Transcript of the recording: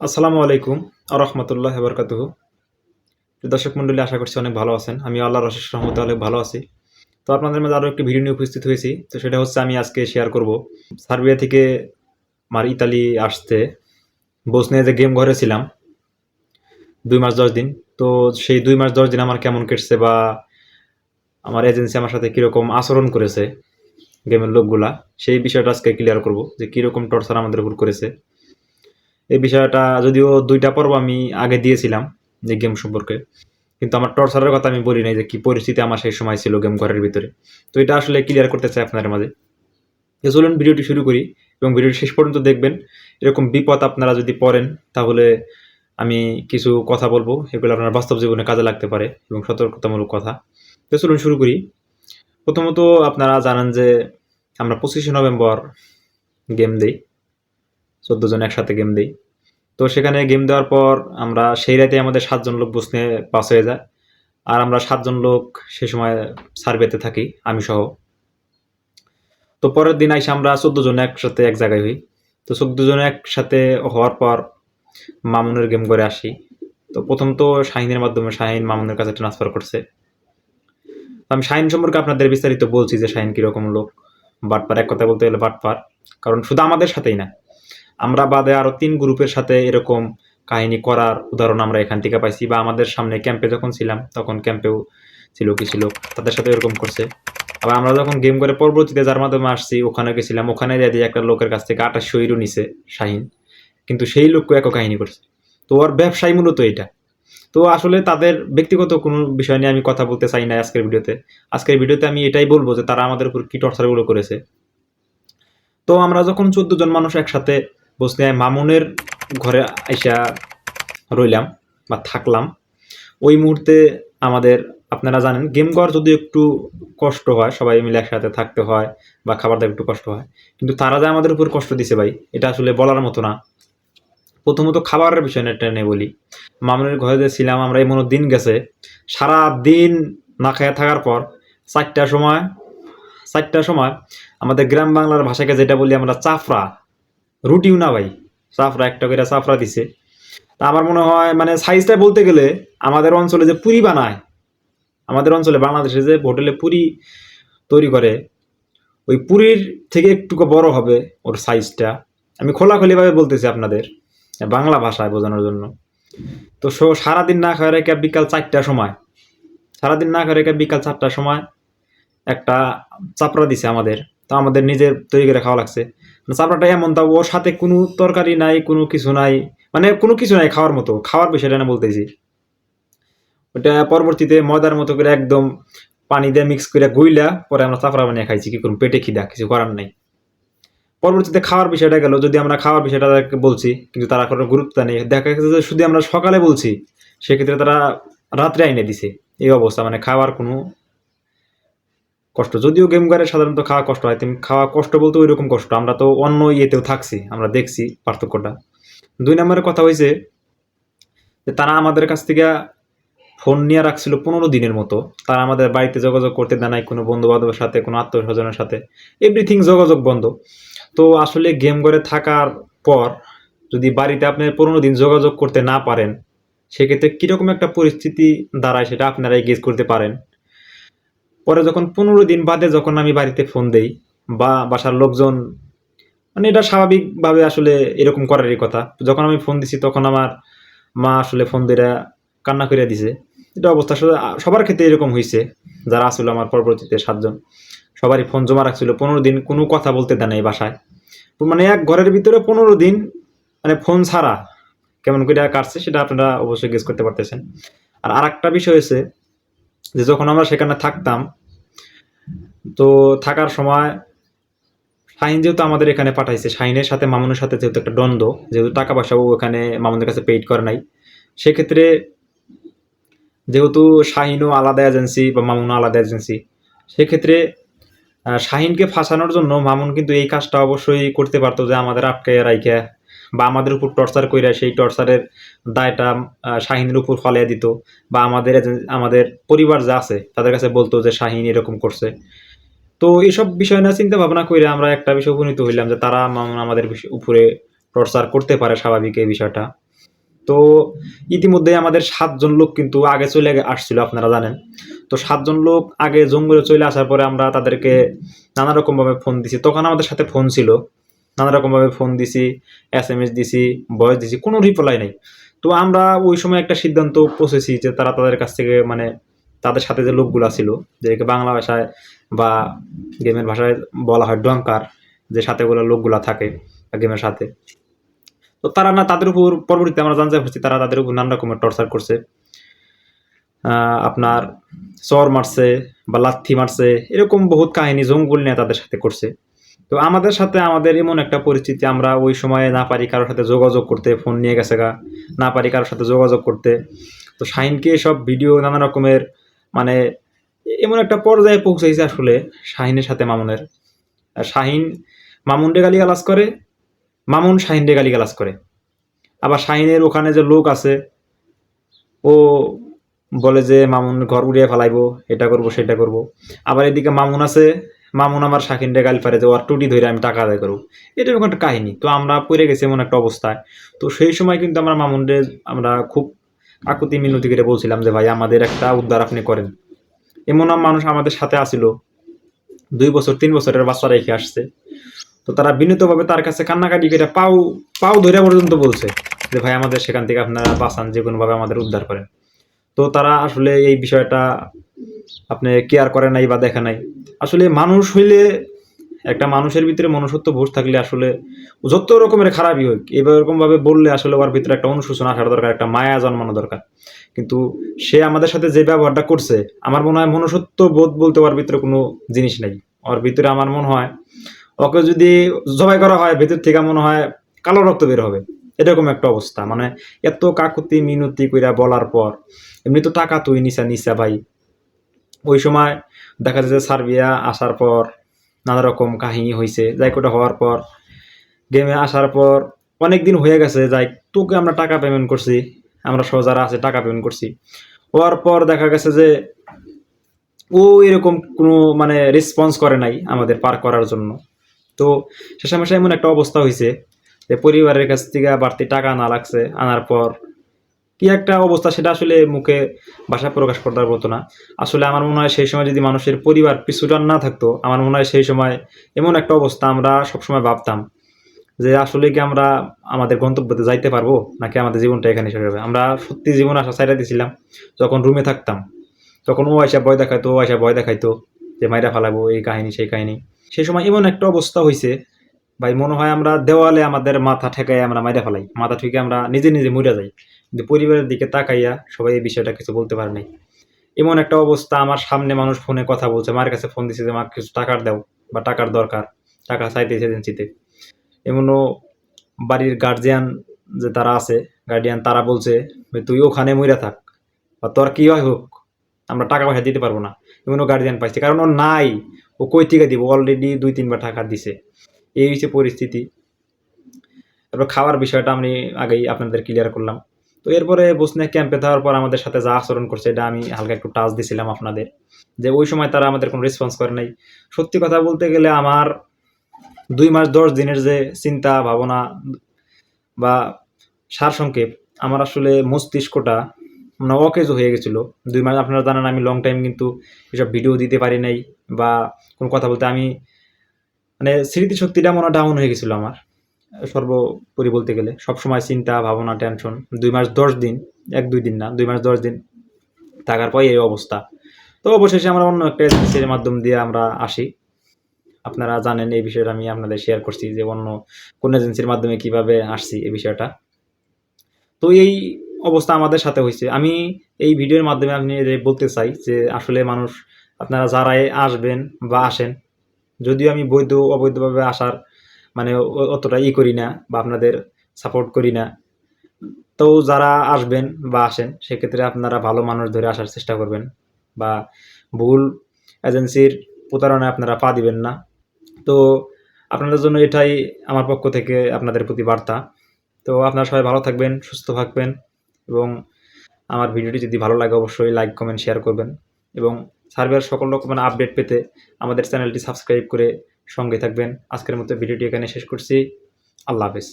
আসসালামু আলাইকুম রহমতুল্লাহ বরকাতুহ। দর্শক মণ্ডলী, আশা করছি অনেক ভালো আছেন। আমি আল্লাহ অশেষ রহমতে অনেক ভালো আছি। তো আপনাদের মধ্যে আরও একটি ভিডিও নিয়ে উপস্থিত হয়েছি। তো সেটা হচ্ছে আমি আজকে শেয়ার করব। সার্বিয়া থেকে আমার ইতালি আসতে বসনিয়া যে গেম ঘরে ছিলাম, দুই মাস দশ দিন। তো সেই দুই মাস দশ দিন আমার কেমন কেটেছে বা আমার এজেন্সি আমার সাথে কীরকম আচরণ করেছে গেমের লোকগুলা, সেই বিষয়টা আজকে ক্লিয়ার করব যে কীরকম টর্চার আমাদের উপর করেছে। এই বিষয়টা যদিও দুইটা পর্ব আমি আগে দিয়েছিলাম যে গেম সম্পর্কে, কিন্তু আমার টর্চারের কথা আমি বলি নাই যে কি পরিস্থিতি আমার সেই সময় ছিল গেম ঘরের ভিতরে। তো এটা আসলে ক্লিয়ার করতে চাই আপনাদের মাঝে। তো চলুন ভিডিওটি শুরু করি এবং ভিডিওটি শেষ পর্যন্ত দেখবেন। এরকম বিপদ আপনারা যদি পড়েন, তাহলে আমি কিছু কথা বলব। এগুলো আপনার বাস্তব জীবনে কাজে লাগতে পারে এবং সতর্কতামূলক কথা। তো চলুন শুরু করি। প্রথমত আপনারা জানেন যে আমরা পঁচিশে নভেম্বর গেম দিই চোদ্দ জন একসাথে গেম দিই। তো সেখানে গেম দেওয়ার পর আমরা সেই রাতে আমাদের সাতজন লোক বসনে পাস হয়ে যায়। আর আমরা সাতজন লোক সে সময় সার্ভেতে থাকি, আমি সহ। তো পরের দিন আইসে আমরা চোদ্দ জন একসাথে এক জায়গায় হই। তো চোদ্দ জন একসাথে হওয়ার পর মামুনের গেম করে আসি। তো প্রথম তো শাহিনের মাধ্যমে শাহিন মামুনের কাছে ট্রান্সফার করছে। আমি শাহিন সম্পর্কে আপনাদের বিস্তারিত বলছি যে শাহিন কীরকম লোক, বাটপার। এক কথা বলতে গেলে বাটপার। কারণ শুধু আমাদের সাথেই না আমরা বাদে আরও তিন গ্রুপের সাথে এরকম কাহিনী করার উদাহরণ আমরা এখান থেকে পাইছি বা আমাদের সামনে ক্যাম্পে যখন ছিলাম, তখন ক্যাম্পেও ছিল, কি ছিল, তাদের সাথে এরকম করছে। আবার আমরা যখন গেম করে পরবর্তীতে যার মাধ্যমে আসছি, ওখানে গেছিলাম, ওখানে দিয়ে একটা লোকের কাছ থেকে আঠাশশো ইউরো নিছে, শাহিন। কিন্তু সেই লোককে এক কাহিনী করছে। তো ওর ব্যবসায় মূলত এটা। তো আসলে তাদের ব্যক্তিগত কোনো বিষয় নিয়ে আমি কথা বলতে চাই না আজকের ভিডিওতে। আজকের ভিডিওতে আমি এটাই বলব যে তারা আমাদের উপর কী টর্চারগুলো করেছে। তো আমরা যখন চোদ্দ জন মানুষ একসাথে বসনিয়ায় মামুনের ঘরে আইসা রইলাম বা থাকলাম। ওই মুহূর্তে আমাদের, আপনারা জানেন গেম ঘর যদি একটু কষ্ট হয়, সবাই মিলে একসাথে থাকতে হয় বা খাবার দাবার একটু কষ্ট হয়, কিন্তু তারা যে আমাদের উপর কষ্ট দিছে ভাই, এটা আসলে বলার মতো না। প্রথমত খাবারের বিষয় নিয়ে টেনে বলি। মামুনের ঘরে যে ছিলাম আমরা এমন দিন গেছে সারা দিন না খেয়ে থাকার পর চারটার সময় চারটার সময় আমাদের গ্রাম বাংলার ভাষাকে যেটা বলি আমরা চাফরা রুটিও না ভাই চাফরা একটা করে চাফরা দিছে। তা আমার মনে হয় মানে সাইজটা বলতে গেলে আমাদের অঞ্চলে যে পুরি বানায়, আমাদের অঞ্চলে বাংলাদেশে যে হোটেলে পুরি তৈরি করে, ওই পুরীর থেকে একটু বড় হবে ওর সাইজটা আমি খোলাখুলিভাবে বলতেছি আপনাদের, বাংলা ভাষায় বোঝানোর জন্য। তো সো সারাদিন না খাওয়া রেখে বিকাল চারটার সময়, সারাদিন না খাওয়া রেখে বিকাল চারটার সময় একটা চাপড়া দিছে আমাদের। তো আমাদের নিজের তৈরি করে খাওয়া লাগছে। চাপড়াটা এমন তা, ওর সাথে কোনো তরকারি নাই, কোনো কিছু নাই মানে কোনো কিছু নাই খাওয়ার মতো, খাওয়ার বিষয়টা না বলতেছি। ওটা পরবর্তীতে ময়দার মতো করে একদম পানি দিয়ে মিক্স করে গুইলা, পরে আমরা চাপড়া বানিয়ে খাইছি, কি করুন পেটে খিদা, কিছু করার নাই। পরবর্তীতে খাওয়ার বিষয়টা গেল, যদি আমরা খাওয়ার বিষয়টা তাদেরকে বলছি, কিন্তু তারা কোনো গুরুত্ব নেই, দেখা গেছে যে শুধু আমরা সকালে বলছি, সেক্ষেত্রে তারা রাত্রে আইনে দিছে, এই অবস্থা মানে খাওয়ার কোনো কষ্ট। যদিও গেম ঘরে সাধারণত খাওয়া কষ্ট হয়, তেমনি খাওয়া কষ্ট বলতে ওই রকম কষ্ট। আমরা তো অন্য ইয়েতেও থাকছি, আমরা দেখছি পার্থক্যটা। দুই নম্বরের কথা হয়েছে যে তারা আমাদের কাছ থেকে ফোন নিয়ে রাখছিল পনেরো দিনের মতো। তারা আমাদের বাড়িতে যোগাযোগ করতে দেয় নাই কোনো বন্ধু বান্ধবের সাথে, কোনো আত্মীয় স্বজনের সাথে। এভরিথিং যোগাযোগ বন্ধ। তো আসলে গেম ঘরে থাকার পর যদি বাড়িতে আপনি পনেরো দিন যোগাযোগ করতে না পারেন, সেক্ষেত্রে কীরকম একটা পরিস্থিতি দাঁড়ায় সেটা আপনারাই গেস করতে পারেন। পরে যখন পনেরো দিন বাদে যখন আমি বাড়িতে ফোন দেই বা বাসার লোকজন মানে এটা স্বাভাবিকভাবে আসলে এরকম করারই কথা। যখন আমি ফোন দিছি তখন আমার মা আসলে ফোন দিয়ে কান্না করে দিছে। এটা অবস্থা সবার ক্ষেত্রে এরকম হয়েছে যারা আসলে আমার পরবর্তীতে সাতজন। সবারই ফোন জমা রাখছিল, পনেরো দিন কোনো কথা বলতে দেয় নাই বাসায়। মানে এক ঘরের ভিতরে পনেরো দিন মানে ফোন ছাড়া কেমন করে কাটছে সেটা আপনারা অবশ্যই গেস করতে পারতেছেন। আর আরেকটা বিষয় হয়েছে যে যখন আমরা সেখানে থাকতাম তো থাকার সময় শাহিন যেহেতু আমাদের এখানে পাঠাইছে, শাহিনের সাথে, মামুনের সাথে যেহেতু একটা দ্বন্দ্ব, যেহেতু টাকা পয়সাও ওখানে মামুনের কাছে পেইড করে নাই, সেক্ষেত্রে যেহেতু শাহিনও আলাদা এজেন্সি বা মামুনও আলাদা এজেন্সি সেক্ষেত্রে শাহিনকে ফাঁসানোর জন্য মামুন কিন্তু এই কাজটা অবশ্যই করতে পারতো যে আমাদের আটকে রাইখে বা আমাদের উপর টর্চার কইরা সেই টর্চারের দায়টা শাহিনের উপর ফলিয়ে দিত বা আমাদের আমাদের পরিবার যা আছে তাদের কাছে বলতো যে শাহিন এরকম করছে। তো এইসব বিষয় না চিন্তা ভাবনা করে আমরা একটা বিষয় উপনীত হইলাম যে তারা আমাদের উপরে টর্চার করতে পারে স্বাভাবিক এই বিষয়টা। তো ইতিমধ্যে আমাদের সাতজন লোক কিন্তু আগে চলে আসছিল, আপনারা জানেন। তো সাতজন লোক আগে জঙ্গলে চলে আসার পরে আমরা তাদেরকে নানা রকমভাবে ফোন দিছি। তখন আমাদের সাথে ফোন ছিল। নানা রকমভাবে ফোন দিছি, এস এম এস দিছি বয়স দিছি, কোনো রিপ্লাই নেই। তো আমরা ওই সময় একটা সিদ্ধান্ত পৌঁছেছি যে তারা তাদের কাছ থেকে মানে তাদের সাথে যে লোকগুলা ছিল, যেটাকে বাংলা ভাষায় বা গেমের ভাষায় বলা হয় ডঙ্কার, যে সাথে ওগুলো লোকগুলা থাকে গেমের সাথে। তো তারা না তাদের উপর পরবর্তীতে আমরা জানতে পারছি তারা তাদের উপর নানা রকমের টর্চার করছে। আপনার চর মারছে বা লাথি মারছে, এরকম বহুত কাহিনী জঙ্গল নিয়ে তাদের সাথে করছে। তো আমাদের সাথে আমাদের এমন একটা পরিস্থিতি, আমরা ওই সময়ে না পারি কারোর সাথে যোগাযোগ করতে, ফোন নিয়ে গেছে গা, না পারি কারোর সাথে যোগাযোগ করতে। তো শাহিনকে সব ভিডিও নানা রকমের মানে এমন একটা পর্যায়ে পৌঁছাইছে আসলে শাহিনের সাথে মামুনের। শাহিন মামুনরে গালি গালাজ করে, মামুন শাহিনরে গালি গালাজ করে। আবার শাহিনের ওখানে যে লোক আছে, ও বলে যে মামুন ঘর উড়িয়ে ফেলাইবো, এটা করব, সেটা করব। আবার এদিকে মামুন আছে, মামুন আমার শাকিনরে গালি পারে যে, ওর টুটি ধরে আমি টাকা আদায় করব। এটা একটা কাহিনী। তো আমরা পড়ে গেছি এমন একটা অবস্থায়। তো সেই সময় কিন্তু আমরা মামুনরে আমরা খুব আকুতি মিনতি করে বলছিলাম যে, ভাই, আমাদের একটা উদ্ধার আপনি করেন। এমন মানুষ আমাদের সাথে আসিল। দুই বছর, তিন বছরের বাচ্চা রেখে আসছে। তো তারা বিনীতভাবে তার কাছে কান্নাকাটি করে পাও পাও ধরে পর্যন্ত বলছে যে, ভাই, আমাদের সেখান থেকে আপনারা বাঁচান, যে কোনোভাবে আমাদের উদ্ধার করেন। তো তারা আসলে এই বিষয়টা আপনি কেয়ার করে নাই বা দেখে নাই। আসলে মানুষ হইলে একটা মানুষের ভিতরে মনুষ্যত্ব ভোজ থাকলে আসলে যত রকমের খারাপই হোক এরকম ভাবে বললে আসলে ওর ভিতরে একটা অনুশোচনা আসার দরকার, একটা মায়া জন্মানো দরকার। কিন্তু সে আমাদের সাথে যে ব্যবহারটা করছে, আমার মনে হয় মনুষ্যত্ব বোধ বলতে ওর ভিতরে কোনো জিনিস নেই। ওর ভিতরে আমার মনে হয়, ওকে যদি জবাই করা হয়, ভিতর থেকে মনে হয় কালো রক্ত বের হবে। এরকম একটা অবস্থা। মানে এত কাকুতি মিনতি কইরা বলার পর, এমনি তো টাকা তুই নিসা নিসা ভাই। ওই সময় দেখা যাচ্ছে সার্বিয়া আসার পর নানা রকম কাহিনী হয়েছে যাই কোটা হওয়ার পর গেমে আসার পর অনেক দিন হয়ে গেছে, যাই তোকে আমরা টাকা পেমেন্ট করছি, আমরা সহ যারা আছে টাকা পেমেন্ট করছি। হওয়ার পর দেখা গেছে যে, ও এরকম কোনো মানে রেসপন্স করে নাই আমাদের পার করার জন্য। তো শেষামেশে এমন একটা অবস্থা হয়েছে যে, পরিবারের কাছ থেকে বাড়তি টাকা না লাগছে, আনার পর কি একটা অবস্থা সেটা আসলে মুখে ভাষা প্রকাশ করতে পারব না। আসলে আমার মনে হয় সেই সময় যদি মানুষের পরিবার পিছুটান না থাকতো, আমার মনে হয় সেই সময় এমন একটা অবস্থা আমরা সবসময় ভাবতাম যে আসলে কি আমরা আমাদের গন্তব্যতে যাইতে পারব নাকি আমাদের জীবনটা এখানে শেষ হবে। আমরা সত্যি জীবন আশা ছাইরা দিয়েছিলাম যখন রুমে থাকতাম, তখন ও আয়সা ভয় দেখাইতো, ও আয়সা ভয় দেখাইতো যে মাইরা ফালাবো এই কাহিনী, সেই কাহিনী। সেই সময় এমন একটা অবস্থা হয়েছে ভাই মনে হয় আমরা দেওয়ালে আমাদের মাথা ঠেকাই আমরা মাইরা ফেলাই, মাথা ঠেকে আমরা নিজে নিজে মরে যাই। কিন্তু পরিবারের দিকে তাকাইয়া সবাই এই বিষয়টা কিছু বলতে পারে নাই। এমন একটা অবস্থা, আমার সামনে মানুষ ফোনে কথা বলছে মার কাছে ফোন দিছে যে মার কিছু টাকার দাও বা টাকার দরকার, টাকা চাইতেছে এজেন্সিতে। এমনও বাড়ির গার্জিয়ান যে তারা আছে গার্ডিয়ান তারা বলছে তুই ওখানে মরে থাক বা তোর কি হয় হোক, আমরা টাকা পয়সা দিতে পারব না। এমনও গার্জিয়ান পাইছে, কারণ ও নাই, ও কই থেকে দিব? অলরেডি দুই, তিনবার টাকা দিছে। এই হচ্ছে পরিস্থিতি। তারপর খাওয়ার বিষয়টা আমি আগেই আপনাদের ক্লিয়ার করলাম। তো এরপরে বসনে ক্যাম্পে থাকার পর আমাদের সাথে যা আচরণ করছে, এটা আমি হালকা একটু টাচ দিছিলাম আপনাদের, যে ওই সময় তারা আমাদের কোনো রেসপন্স করে নাই। সত্যি কথা বলতে গেলে আমার দুই মাস দশ দিনের যে চিন্তা, ভাবনা বা সারসংক্ষেপ, আমার আসলে মস্তিষ্কটা মানে অকেজ হয়ে গেছিল। দুই মাস, আপনারা জানেন আমি লং টাইম কিন্তু এসব ভিডিও দিতে পারি নাই বা কোনো কথা বলতে, আমি মানে স্মৃতিশক্তিটা মনে ডাউন হয়ে গেছিল আমার। সর্বোপরি বলতে গেলে, সবসময় চিন্তা, ভাবনা টেনশন দুই মাস দশ দিন, এক দুই দিন না, দুই মাস দশ দিন থাকার পর এই অবস্থা। তো অবশেষে আমরা অন্য একটা এজেন্সির মাধ্যম দিয়ে আমরা আসি। আপনারা জানেন এই বিষয়টা আমি আপনাদের শেয়ার করছি যে অন্য কোন এজেন্সির মাধ্যমে কীভাবে আসছি এই বিষয়টা। তো এই অবস্থা আমাদের সাথে হয়েছে। আমি এই ভিডিওর মাধ্যমে আপনি বলতে চাই যে আসলে মানুষ, আপনারা যারাই আসবেন বা আসেন, যদিও আমি বৈধ, অবৈধভাবে আসার মানে অতটা ই করি না বা আপনাদের সাপোর্ট করি না। তো যারা আসবেন বা আসেন, সেক্ষেত্রে আপনারা ভালো মানুষ ধরে আসার চেষ্টা করবেন বা ভুল এজেন্সির প্রতারণায় আপনারা পা দিবেন না। তো আপনাদের জন্য এটাই আমার পক্ষ থেকে আপনাদের প্রতি বার্তা। তো আপনারা সবাই ভালো থাকবেন, সুস্থ থাকবেন এবং আমার ভিডিওটি যদি ভালো লাগে অবশ্যই লাইক কমেন্ট শেয়ার করবেন এবং সার্ভের সকল রকমের আপডেট পেতে আমাদের চ্যানেলটি সাবস্ক্রাইব করে সঙ্গে থাকবেন। আজকের মতো ভিডিওটি এখানে শেষ করছি। আল্লাহ হাফেজ।